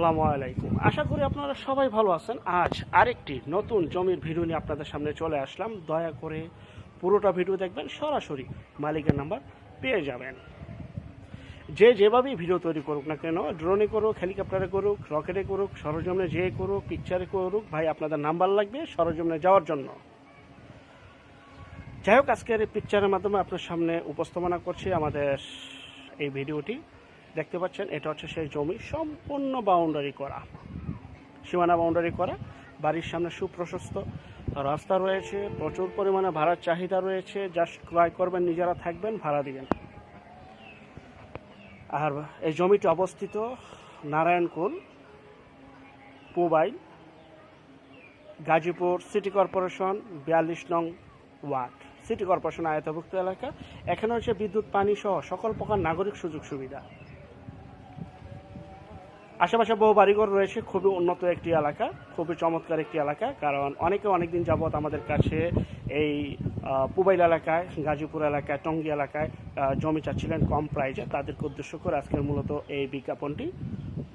আসসালামু আলাইকুম। আশা করি আপনারা সবাই ভালো আছেন। আজ আরেকটি নতুন জমির ভিডিও নিয়ে আপনাদের সামনে চলে আসলাম। দয়া করে পুরোটা ভিডিও দেখবেন, সরাসরি মালিকের নাম্বার পেয়ে যাবেন। যে যেভাবেই ভিডিও তৈরি করুক না কেন, ড্রোনে করুক, হেলিকপ্টারে করুক, রকেটে করুক, সরজমনে যে করুক পিকচারে করুক, ভাই, আপনাদের নাম্বার লাগবে সরজমনে যাওয়ার জন্য। যাই হোক, আজকের পিকচারের মাধ্যমে আপনার সামনে উপস্থাপনা করছি আমাদের এই ভিডিওটি। দেখতে পাচ্ছেন, এটা হচ্ছে সেই জমি। সম্পূর্ণ বাউন্ডারি করা। সীমানা বাউন্ডারি করা। বাড়ির সামনে সুপ্রশস্ত রাস্তা রয়েছে। প্রচুর পরিমাণে ভাড়ার চাহিদা রয়েছে। জাস্ট ক্রয় করবেন, নিজেরা থাকবেন, ভাড়া দিবেন। আর এই জমিটি অবস্থিত নারায়ণকুল পুবাই গাজীপুর সিটি কর্পোরেশন, বিয়াল্লিশ নং ওয়ার্ড। সিটি কর্পোরেশন আয়তভুক্ত এলাকা। এখানে হচ্ছে বিদ্যুৎ, পানি সহ সকল প্রকার নাগরিক সুযোগ সুবিধা। আশেপাশে বহু বাড়িঘর রয়েছে, খুবই উন্নত একটি এলাকা, খুবই চমৎকার একটি এলাকা, কারণ অনেকে অনেকদিন যাবৎ আমাদের কাছে এই পুবাইল এলাকায়, গাজীপুর এলাকায়, টঙ্গী এলাকায় জমি চাচ্ছিলেন কম প্রাইজে। তাদেরকে উদ্দেশ্য করে আজকের মূলত এই বিজ্ঞাপনটি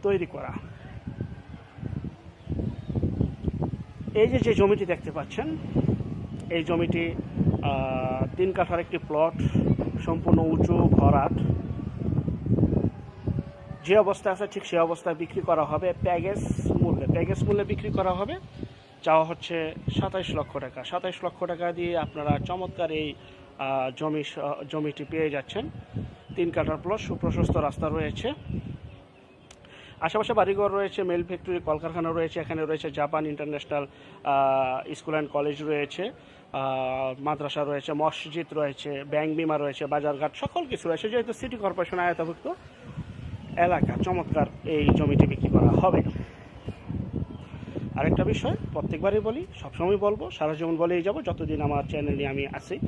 তৈরি করা। এই যে যে জমিটি দেখতে পাচ্ছেন, এই জমিটি তিন কাঠার একটি প্লট, সম্পূর্ণ উঁচু, ভরাট। যে অবস্থা আছে ঠিক সেই অবস্থায় বিক্রি করা হবে প্যাগেজ মূল্যে। প্যাগেজ মূল্যে বিক্রি করা হবে চাওয়া হচ্ছে সাতাইশ লক্ষ টাকা। সাতাইশ লক্ষ টাকা দিয়ে আপনারা চমৎকার এই জমি জমিটি পেয়ে যাচ্ছেন। তিন কাঠার প্লস সুপ্রশস্ত রাস্তা রয়েছে। আশেপাশে বাড়িঘর রয়েছে, মেল ফ্যাক্টরি, কলকারখানা রয়েছে, এখানে রয়েছে Japan international school and college রয়েছে মাদ্রাসা রয়েছে, মসজিদ রয়েছে, ব্যাংক বিমা রয়েছে, বাজারঘাট, সকল কিছু রয়েছে। যেহেতু সিটি কর্পোরেশন আয়তাভুক্ত এলাকা। চমৎকার এই জমিটি বিক্রি করা হবে। আরেকটা বিষয়, প্রত্যেকবারই বলি, সবসময় বলব, সারা জীবন বলেই যাব, যতদিন আমার চ্যানেলে আমি আছি,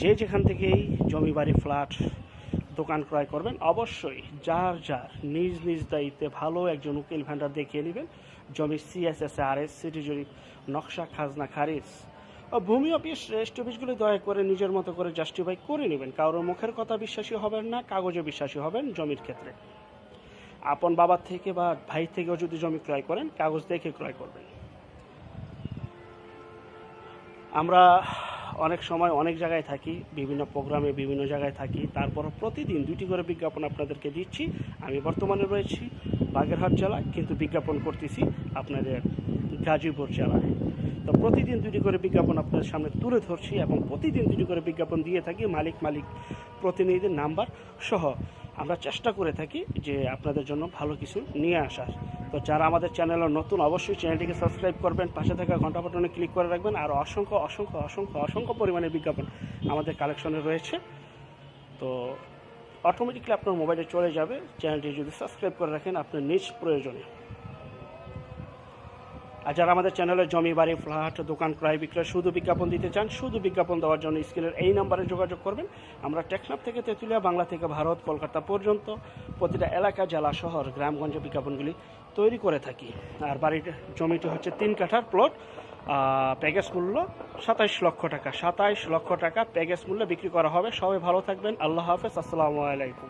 যে যেখান থেকেই জমি বাড়ি ফ্ল্যাট দোকান ক্রয় করবেন, অবশ্যই যার যার নিজ নিজ দায়িত্বে ভালো একজন উকিল ভান্ডার দেখিয়ে নেবেন। জমি সিএসএস আর এস সিটি জরিপ নকশা, খাজনা, খারিজ। ভূমি অফিস, রেস্ট অফিসগুলি দয়া করে নিজের মতো করে জাস্টিফাই করে নেবেন। কারোর মুখের কথা বিশ্বাসী হবেন না, কাগজে বিশ্বাসী হবেন জমির ক্ষেত্রে। আপন বাবার থেকে বা ভাই থেকেও যদি জমি ক্রয় করেন, কাগজ দেখে ক্রয় করবেন। আমরা অনেক সময় অনেক জায়গায় থাকি, বিভিন্ন প্রোগ্রামে বিভিন্ন জায়গায় থাকি। তারপর প্রতিদিন দুটি করে বিজ্ঞাপন আপনাদেরকে দিচ্ছি। আমি বর্তমানে রয়েছি বাগেরহাট জেলায় কিন্তু বিজ্ঞাপন করতেছি আপনাদের গাজীপুর জেলায়। তো প্রতিদিন দুটি করে বিজ্ঞাপন আপনাদের সামনে তুলে ধরছি এবং প্রতিদিন দুটি করে বিজ্ঞাপন দিয়ে থাকি। মালিক মালিক প্রতিনিধিদের নাম্বার সহ আমরা চেষ্টা করে থাকি যে আপনাদের জন্য ভালো কিছু নিয়ে আসার। তো যারা আমাদের চ্যানেলে নতুন, অবশ্যই চ্যানেলটিকে সাবস্ক্রাইব করবেন, পাশে থাকা ঘণ্টা বাটনে ক্লিক করে রাখবেন, আর অসংখ্য অসংখ্য অসংখ্য অসংখ্য পরিমাণে বিজ্ঞাপন আমাদের কালেকশনে রয়েছে। তো অটোমেটিকলি আপনার মোবাইলে চলে যাবে। চ্যানেলটি যদি সাবস্ক্রাইব করে রাখেন, আপনার নিজ প্রয়োজনে। আর যারা আমাদের চ্যানেলে জমি, বাড়ি, ফ্ল্যাট, দোকান, ক্রয় বিক্রয় শুধু বিজ্ঞাপন দিতে চান শুধু বিজ্ঞাপন দেওয়ার জন্য স্ক্রিনের এই নাম্বারে যোগাযোগ করবেন। আমরা টেকনাফ থেকে তেঁতুলিয়া, বাংলা থেকে ভারত, কলকাতা পর্যন্ত প্রতিটা এলাকা, জেলা, শহর, গ্রামগঞ্জে বিজ্ঞাপনগুলি তৈরি করে থাকি। আর বাড়ির জমিটি হচ্ছে তিন কাঠার প্লট প্যাকেজ মূল্য সাতাইশ লক্ষ টাকা। সাতাইশ লক্ষ টাকা প্যাকেজ মূল্যে বিক্রি করা হবে। সবাই ভালো থাকবেন। আল্লাহ হাফেজ। আসসালামু আলাইকুম।